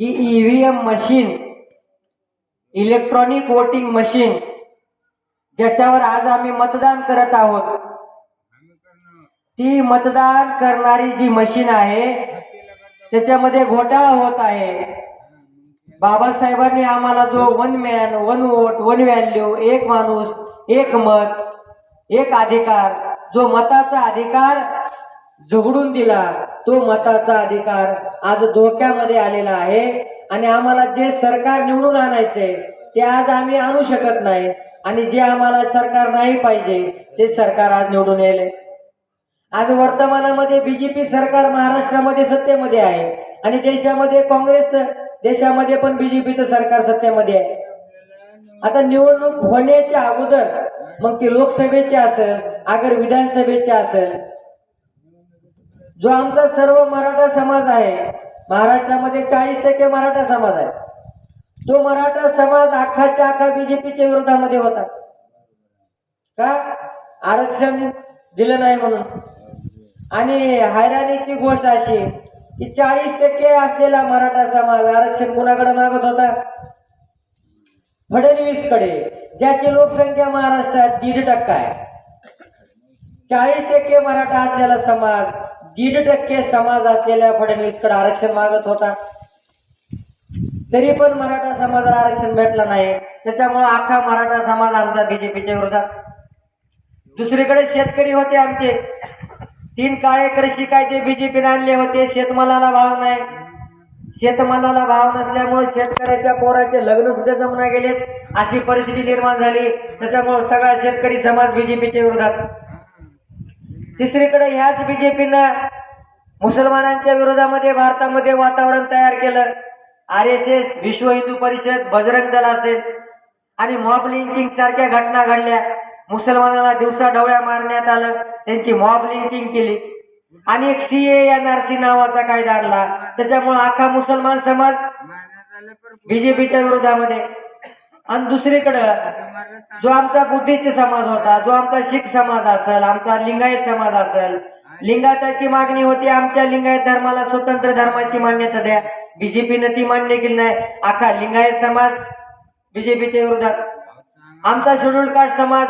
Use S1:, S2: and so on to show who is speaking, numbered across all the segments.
S1: की EVM machine electronic voting machine ज्याच्यावर आज आम्ही मतदान करत आहोत. ती मतदान करणारी जी मशीन आहे त्याच्यामध्ये घोटाळा होत आहे. बाबासाहेबांनी आम्हाला जो one man one vote one value एक माणूस एक मत एक अधिकार जो मताचा अधिकार झुगडून दिला. तो मताचा अधिकार आज धोक्यामध्ये आलेला आहे आणि आम्हाला जे सरकार निवडून आणायचे ते आज आम्ही आणू शकत नाही आणि जे आम्हाला सरकार नाही पाहिजे ते सरकार आज निवडून येले आज वर्तमानामध्ये बीजेपी सरकार महाराष्ट्रामध्ये सत्तेमध्ये आहे आणि देशामध्ये काँग्रेस देशामध्ये पण बीजेपीचं सरकार सत्तेमध्ये आहे. आता निवडणूक होण्याच्या अगोदर मग ते लोकसभेचे असेल अगर विधानसभेचे असेल जो आमचा सर्व मराठा समाज आहे महाराष्ट्रामध्ये चाळीस टक्के मराठा समाज आहे. तो मराठा समाज अख्खाच्या आखा बीजेपीच्या विरोधामध्ये होता. का? आरक्षण दिलं नाही म्हणून. आणि हैराणीची गोष्ट अशी की चाळीस टक्के असलेला मराठा समाज आरक्षण कुणाकडे मागत होता? फडणवीसकडे ज्याची लोकसंख्या महाराष्ट्रात दीड टक्का आहे. चाळीस टक्के मराठा असलेला समाज दीड टक्के समाज असलेल्या फडणवीसकडे आरक्षण मागत होता. तरी पण मराठा समाजाला आरक्षण भेटलं नाही. त्याच्यामुळे अख्खा मराठा समाज आमचा बीजेपीच्या विरोधात. दुसरीकडे शेतकरी होते आमचे. तीन काळे कृषी कायदे बीजेपीने आणले होते. शेतमालाला भाव नाही. शेतमालाला भाव नसल्यामुळे शेतकऱ्याच्या पोराचे लग्न सुद्धा जमना गेलेत. अशी परिस्थिती निर्माण झाली. त्याच्यामुळे सगळा शेतकरी समाज बीजेपीच्या विरोधात. तिसरीकडे ह्याच बीजेपीनं मुसलमानांच्या विरोधामध्ये भारतामध्ये वातावरण तयार केलं. आर एस एस विश्व हिंदू परिषद बजरंग दल असेल आणि मॉब लिंचिंग सारख्या घटना घडल्या. मुसलमानाला दिवसा डवळ्या मारण्यात आलं. त्यांची मॉब लिंचिंग केली. आणि एक सी एन आर सी नावाचा कायदा आणला. त्याच्यामुळे अख्खा मुसलमान समाज बीजेपीच्या विरोधामध्ये. आणि दुसरीकडं जो आमचा बुद्धिस्ट समाज होता जो आमचा शीख समाज असेल आमचा लिंगायत समाज असेल लिंगायताची मागणी होती आमच्या लिंगायत धर्माला स्वतंत्र धर्माची मान्यता द्या. बीजेपीनं ती मान्य केली नाही. अख्खा लिंगायत समाज बीजेपीच्या विरोधात. आमचा शेड्यूल कास्ट समाज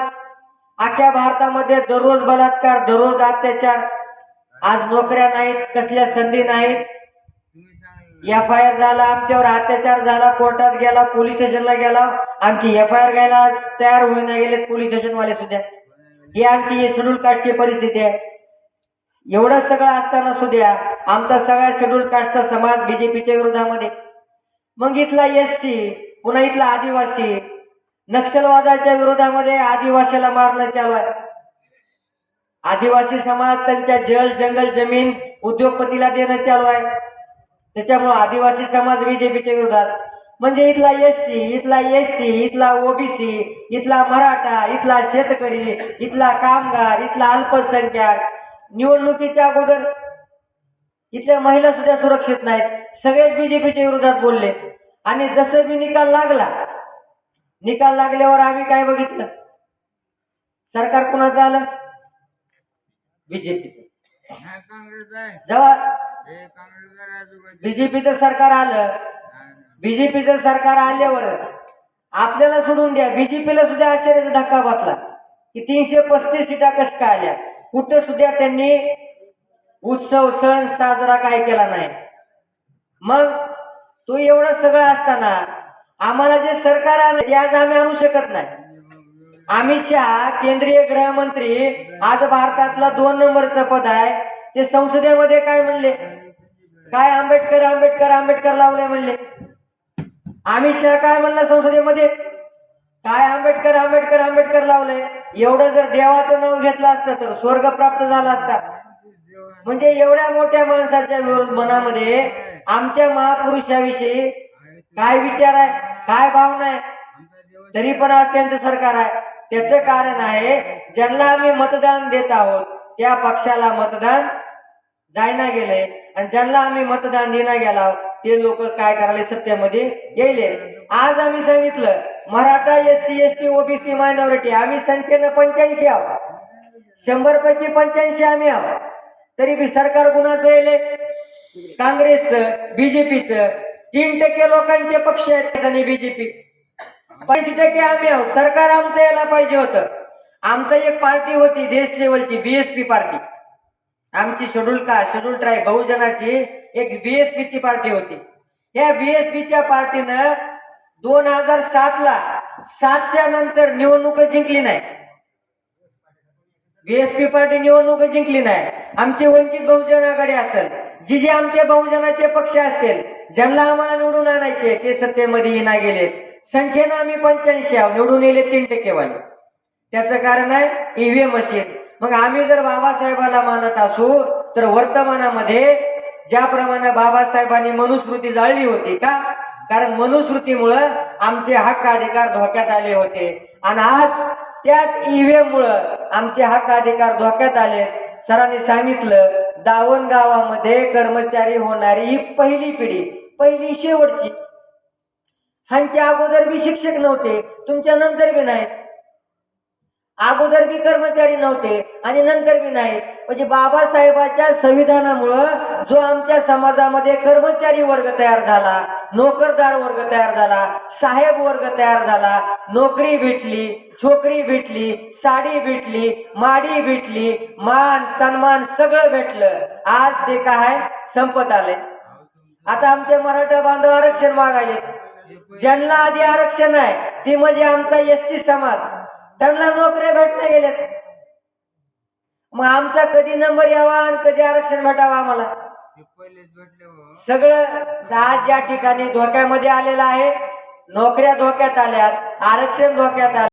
S1: अख्ख्या भारतामध्ये दररोज बलात्कार दररोज अत्याचार. आज नोकऱ्या नाहीत कसल्या संधी नाहीत. एफ आय आर झाला आमच्यावर अत्याचार झाला कोर्टात गेला पोलीस स्टेशनला गेला. आमची एफ आय आर घ्यायला तयार होईना गेले पोलीस स्टेशनवाले सुद्धा. ही आमची शेड्यूल कास्टची परिस्थिती आहे. एवढं सगळं असताना सुद्धा आमचा सगळा शेड्यूल कास्टचा समाज बीजेपीच्या विरोधामध्ये. मग इथला एस सी पुन्हा इथला आदिवासी नक्षलवादाच्या विरोधामध्ये आदिवासीला मारणं चालू आहे. आदिवासी समाज त्यांच्या जल जंगल जमीन उद्योगपतीला देणं चालू आहे. त्याच्यामुळे आदिवासी समाज बीजेपीच्या विरोधात. म्हणजे इथला एस सी इथला एस टी इथला ओबीसी इथला मराठा इथला शेतकरी इथला कामगार इथला अल्पसंख्याक. निवडणुकीच्या अगोदर इथल्या महिला सुद्धा सुरक्षित नाहीत. सगळेच बीजेपीच्या विरोधात बोलले. आणि जसं मी निकाल लागला निकाल लागल्यावर आम्ही काय बघितलं? सरकार कुणाचं आलं? बीजेपीचं जेव्हा बीजेपीचं सरकार आलं. बीजेपीचं सरकार आल्यावर आपल्याला सोडून द्या. बीजेपीला सुद्धा आश्चर्याचा धक्का बसला. की तीनशे पस्तीस सीटा कशा काय आल्या? कुठं सुद्धा त्यांनी उत्सव सण साजरा काय केला नाही. मग तो एवढं सगळं असताना आम्हाला जे सरकार आलं ते आज आम्ही आणू शकत नाही. अमित शहा केंद्रीय गृहमंत्री आज भारतातला दोन नंबरचं पद आहे. ते संसदेमध्ये काय म्हणले? काय आंबेडकर आंबेडकर आंबेडकर लावले म्हणले? अमित शहा काय म्हणला संसदेमध्ये? काय आंबेडकर आंबेडकर आंबेडकर लावले? एवढं जर देवाचं नाव घेतलं असतं तर स्वर्ग प्राप्त झाला असता. म्हणजे एवढ्या मोठ्या माणसाच्या विरोध मनामध्ये आमच्या महापुरुषाविषयी काय विचार आहे? काय भावना आहे? तरी पण आज त्यांचं सरकार आहे. त्याचं कारण आहे ज्यांना आम्ही मतदान देत आहोत त्या पक्षाला मतदान जायना गेले आणि ज्यांना आम्ही मतदान देना गेला आहोत, ते लोक काय करायला सत्तेमध्ये गेले. आज आम्ही सांगितलं Maratha S C S T OBC minority आम्ही संख्येनं पंच्याऐंशी आहोत. शंभर पैकी पंच्याऐंशी आम्ही आहोत. तरी बी सरकार कुणाचं येले काँग्रेसचं बीजेपीचं तीन टक्के लोकांचे पक्ष आहेत आणि बीजेपी. पंचवीस टक्के आम्ही आहोत. सरकार आमचं यायला पाहिजे होतं. आमचं एक पार्टी होती देश लेवलची बीएसपी पार्टी. आमची शेड्यूल का शेड्यूल ट्राय बहुजनाची एक बीएसपी ची पार्टी होती. या बीएसपी च्या पार्टीनं दोन हजार सात ला सातच्या नंतर निवडणूक जिंकली नाही. बीएसपी पार्टी निवडणूक जिंकली नाही. आमची वंचित बहुजन आघाडी असेल जी जे आमचे बहुजनाचे पक्ष असतील ज्यांना आम्हाला निवडून आणायचे ते सत्तेमध्ये येणार गेले संख्येनं आम्ही पंच्याऐंशी आहोत निवडून येले तीन टक्केवाले त्याचं कारण आहे ईव्हीएम मशीन मग आम्ही जर बाबासाहेबाला मानत असू तर वर्तमानामध्ये ज्याप्रमाणे बाबासाहेबांनी मनुस्मृती जाळली होती का? कारण मनुस्मृतीमुळं आमचे हक्क अधिकार धोक्यात आले होते. आणि आज त्याच ईव्हीएम मुळे आमचे हक्क अधिकार धोक्यात आले. सरांनी सांगितलं दावण गावामध्ये कर्मचारी होणारी ही पहिली पिढी पहिली शेवटची. ह्यांच्या अगोदर बी शिक्षक नव्हते तुमच्या नंतर बी नाहीत. अगोदर बी कर्मचारी नव्हते आणि नंतर बी नाही. म्हणजे बाबासाहेबांच्या संविधानामुळं जो आमच्या समाजामध्ये कर्मचारी वर्ग तयार झाला नोकरदार वर्ग तयार झाला साहेब वर्ग तयार झाला नोकरी भेटली छोकरी भेटली साडी भेटली माडी भेटली मान सन्मान सगळं भेटलं. आज ते काय? संपत आले आता आमचे मराठा बांधव आरक्षण मागायले ज्यांना आधी आरक्षण आहे ते म्हणजे आमचा एस टी समाज. त्यांना नोकऱ्या भेटल्या गेल्यात. मग आमचा कधी नंबर यावा आणि कधी आरक्षण भेटावं आम्हाला?
S2: हो.
S1: सगळं आज ज्या ठिकाणी धोक्यामध्ये आलेलं आहे नोकऱ्या धोक्यात आल्यात आरक्षण धोक्यात आलं.